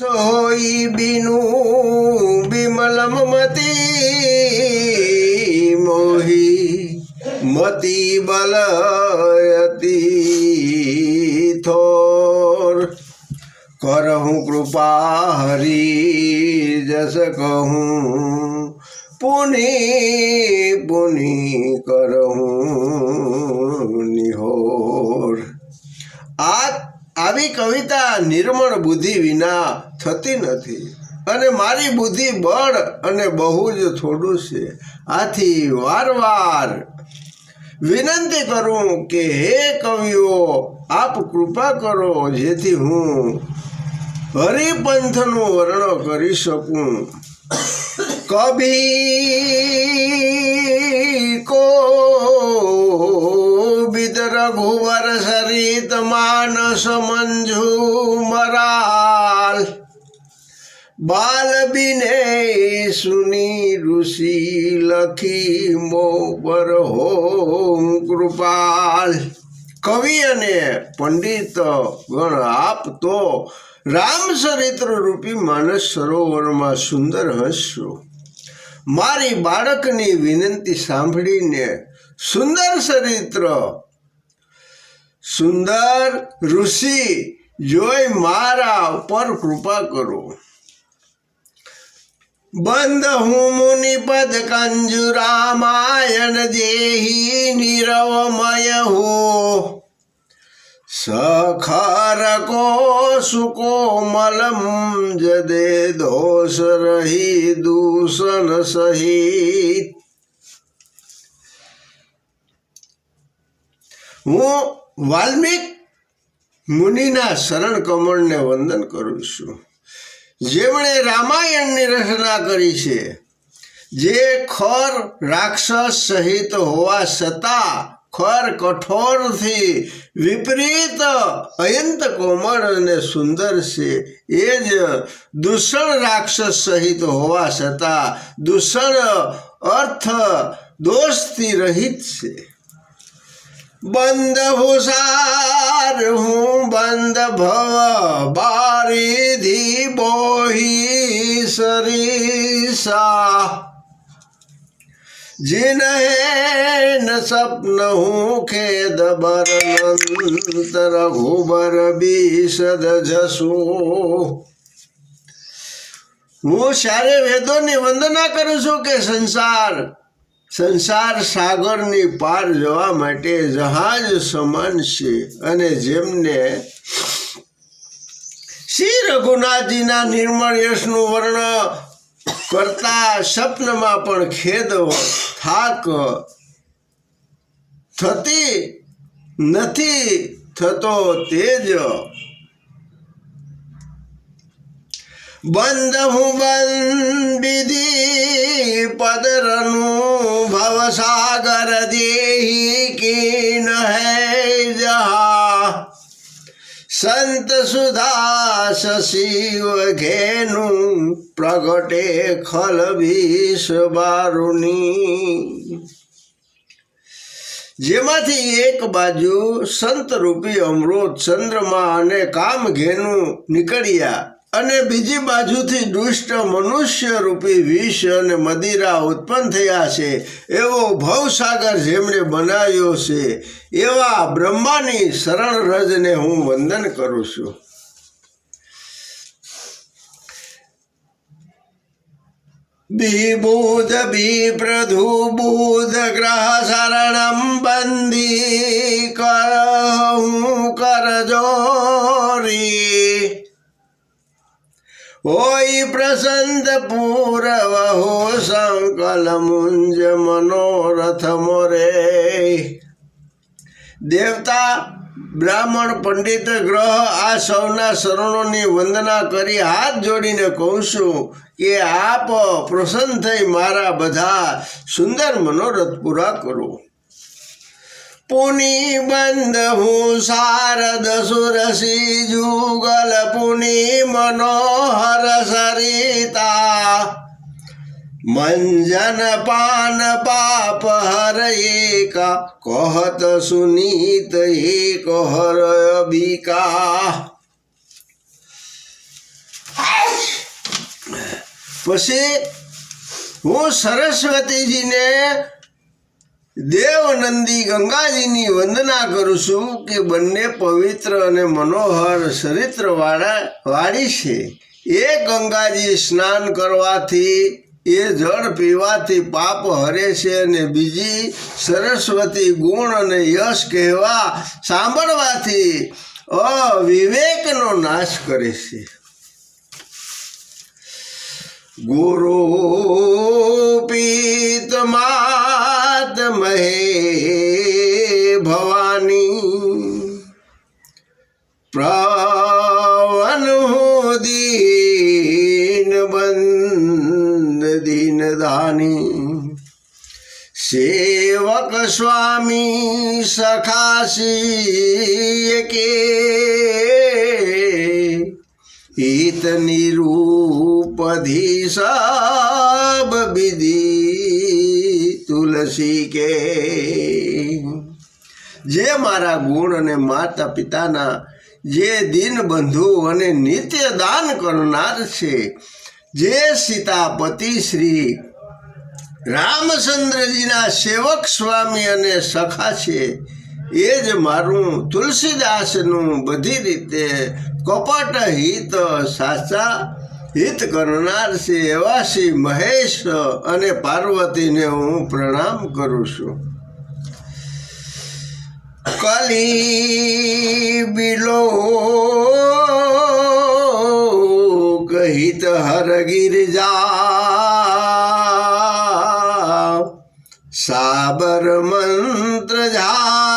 સોઈ બીનું બિમલમ મતી મોહી મતી બલયતી થોર કરહું કૃપા હરી જસ કહું પુની પુની કરહું નિહોર આ કવિતા નિર્મળ બુદ્ધિ વિના થતી નથી. અને મારી બુદ્ધિ બળ અને બહુ જ થોડું છે. આથી વારવાર વિનંતી કરું કે હે કવિઓ, આપ કૃપા કરો જેથી હું હરિપંથનું વર્ણન કરી શકું. કભી રઘુવર સરિત માનસ મંજુ મરાલ. બાલ બિને સુની ઋષિ લખી મો પર હોમ કૃપાલ. કવિ અને પંડિત ગણ આપ તો રામચરિત્ર રૂપી માનસ સરોવરમાં સુંદર હસશો મારી બાળકની વિનંતી સાંભળીને સુંદર ચરિત્ર સુંદર ઋષિ જોઈ મારા પર કૃપા કરો. બંધ હું મુનિપદ કંજુ રામાયણ દેહી નિરવમય હો. સખર કો સુકોમલમ જદે દોષ રહી દૂષણ સહિત. હું વાલ્મિક મુનિના શરણ કમળને વંદન કરું છું. જેમણે રામાયણની રચના કરી છે, જે ખર રાક્ષસ સહિત હોવા છતાં ખર કઠોરથી વિપરીત અયંત કોમળ અને સુંદર છે. એ જ દૂષણ રાક્ષસ સહિત હોવા છતાં દૂષણ અર્થ દોષથી રહિત છે. બંધ ભૂસાર હું બંધ ભવ બારીધી બોહી સરીસા जिन न सपन हूँ खेद बरनंत रघुबर बीसद જસુ હું સારે વેદોની વંદના કરું છું કે સંસાર સંસાર સાગરની પાર જવા માટે જહાજ સમાન છે અને જેમને શ્રી રઘુનાથજીના નિર્મળ યશનું વર્ણ કરતા સ્વપ્નમાં પણ ખેદ થાક થતી નથી થતો તેજ બંધ હું બંધ વિધિ પદરનું ભવસાગર દેહી કીન હૈ જહા. સંત સુધા શિવ ઘેનું પ્રગટે ખલ વિષ બારુની. જેમાંથી એક બાજુ સંત રૂપી અમૃત ચંદ્રમા અને કામ ઘેનું નીકળ્યા. અને બીજી બાજુથી દુષ્ટ મનુષ્ય રૂપી વિષ અને મદિરા ઉત્પન્ન થયા છે. એવો ભવસાગર જેમણે બનાવ્યો છે, એવા બ્રહ્માની શરણ રજને હું વંદન કરું છું. વિબુધ વિપ્રધુ બુધ ગ્રહ શરણમ બંદી કર હું કરજોરી. હોય પ્રસંદ પૂરવ હો સંકલ મુંજ મનોરથ મોરે. દેવતા બ્રાહ્મણ પંડિત ગ્રહ આ સૌના શરણોની વંદના કરી હાથ જોડીને કહું છું કે આપ પ્રસન્ન થઈ મારા બધા સુંદર મનોરથ પૂરા કરો. પુની બંધ હું શારદ સુરસી જુગલ પુની મનોહર સરિતા. મંજન પાન પાપ હર એક, કહત સુનીત એક હર બીકા પછી હું સરસ્વતીજીને દેવનંદી ગંગાજીની વંદના કરું છું કે બંને પવિત્ર અને મનોહર ચરિત્ર વાળા વાળી છે. એ ગંગાજી સ્નાન કરવાથી, એ જળ પીવાથી પાપ હરે છે અને બીજી સરસ્વતી ગુણ અને યશ કહેવા સાંભળવાથી અવિવેકનો નાશ કરે છે. ગુરુ સખાસી કે હિત નિરૂપધી સાબ વિધિ તુલસી કે જે મારા ગુણ અને માતા પિતાના જે દિનબંધુ અને નિત્ય દાન કરનાર છે જે સીતાપતિ શ્રી રામચંદ્રજીના સેવક સ્વામી અને સખા છે એ જ મારું તુલસીદાસનું બધી રીતે કપટ હિત સાચા હિત કરનાર છે એવા શ્રી મહેશ અને પાર્વતીને હું પ્રણામ કરું છું. કલી બિલો કહિત હર ગિરજા સાબર મંત્ર ઝાલ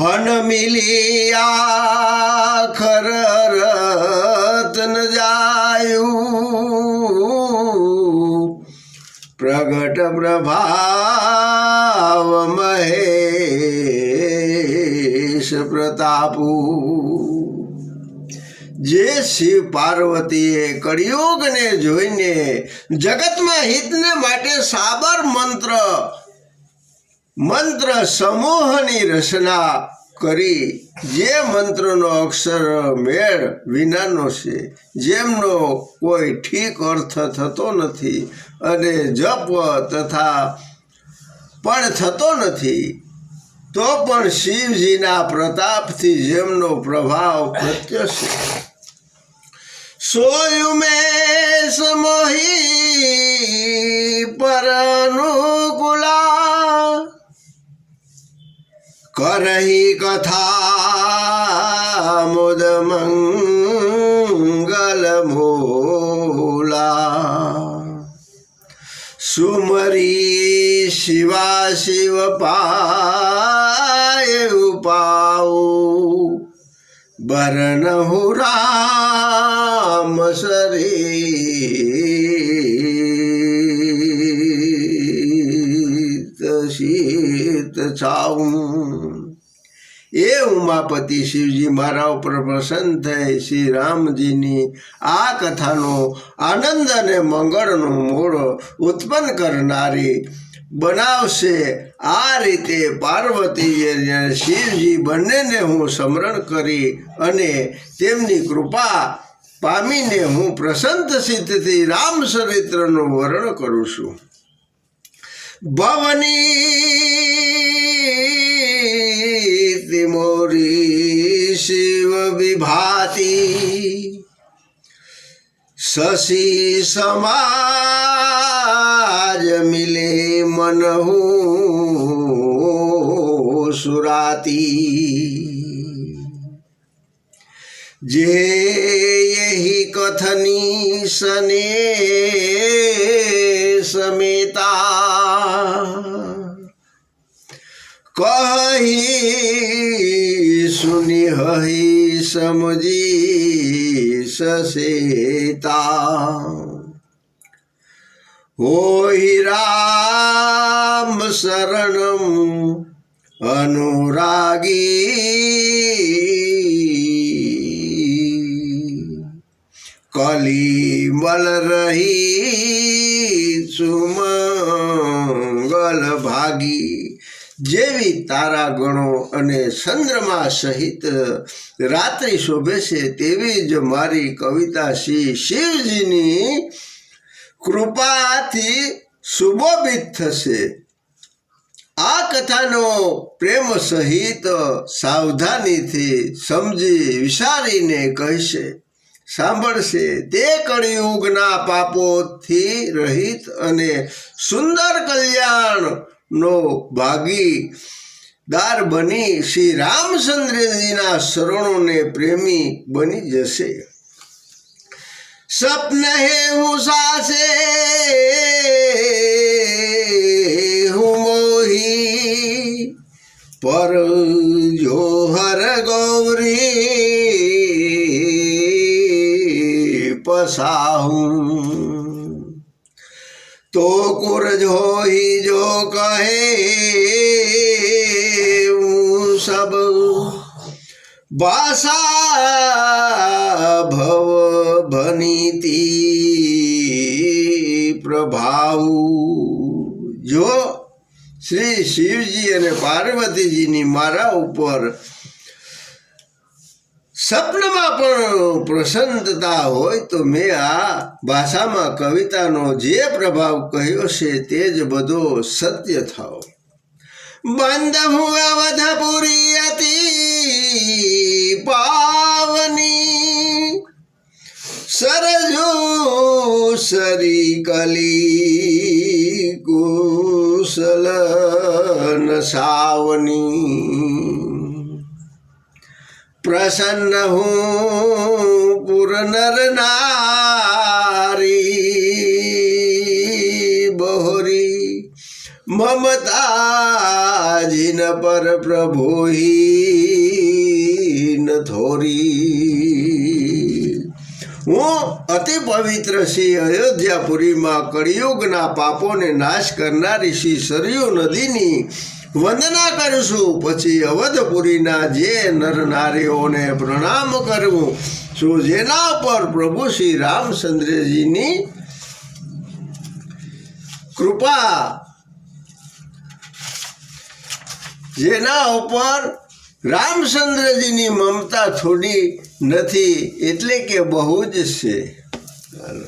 હન મિલિયા ખર રતન જાયું. પ્રગટ પ્રભાવ મહેશ પ્રતાપુ. જે શિવ પાર્વતીએ કળિયુગને જોઈને જગતમાં હિતને માટે સાબર મંત્ર મંત્ર સમૂહની રચના કરી. જે મંત્રનો અક્ષર મેળ વિનાનો છે. જેમનો કોઈ ઠીક અર્થ થતો નથી અને જપ તથા પણ થતો નથી, તો પણ શિવજીના પ્રતાપથી જેમનો પ્રભાવ પ્રત્યક્ષ છે. સોયું મેં સમોહી કરહી કથા મુદ મંગલ મોલા સુમરી શિવા શિવ પાય ઉપાઉ બરન હું રામ શીત એ ઉમાપતિ શિવજી મારા ઉપર પ્રસન્ન થઈ શ્રી રામજીની આ કથાનો આનંદ અને મંગળનો મૂળ ઉત્પન્ન કરનારી બનાવશે. આ રીતે પાર્વતી શિવજી બંનેને હું સ્મરણ કરી અને તેમની કૃપા પામીને હું પ્રસંત સિદ્ધથી રામ ચરિત્રનું વર્ણન કરું છું. ભવની તિમોરી શિવ વિભાતી શશી સમાજ મિલે મનહુ સુરાતી જે યહી કથની સને સમેતા કહી સુની હહી સમજી સસેતા હોઈ રામ શરણમ અનુરાગી। કલિમલ રહી સુમંગલ ભાગી। જેવી તારા ગણો અને ચંદ્રમા સહિત રાત્રિ શોભે છે, તેવી જ મારી કવિતા શ્રી શિવજીની કૃપાથી સુબોભિત થશે. આ કથાનો પ્રેમ સહિત સાવધાનીથી સમજી વિચારીને કહેશે. સાંભળશે તે કળિયુગના પાપોથી રહિત અને સુંદર કલ્યાણનો ભાગીદાર બની શ્રી રામચંદ્રજીના શરણોને પ્રેમી બની જશે. સપન હે હું સાસે હું મોહી, પર જો હર ગૌરી પસાહું. તો કુરજ હોઈ જો કહે સબ ભાષા ભવ ભનીતી પ્રભાવ. જો શ્રી શિવજી અને પાર્વતીજીની મારા ઉપર સપનમાં પણ પ્રસન્નતા હોય તો મેં આ ભાષામાં કવિતાનો જે પ્રભાવ કહ્યો છે તે જ બધો સત્ય થાવ બંધ હું અવધપુરી અતિ પાવની. સરજો સરી કલી કુશલ સાવની. પ્રસન્ન હું પુરનર નારી બહોરી. મમતા જીન પર પ્રભુહીન થોરી. હું અતિ પવિત્ર શ્રી અયોધ્યાપુરીમાં કળિયુગના પાપોને નાશ કરનારી શ્રી સરયુ નદીની વંદના કરશું. પછી અવધપુરીના જે નર નારીઓને પ્રણામ કરવું છું, જેના પર પ્રભુ શ્રી રામચંદ્રજીની કૃપા. જેના ઉપર રામચંદ્રજીની મમતા થોડી નથી, એટલે કે બહુ જ છે. ચાલો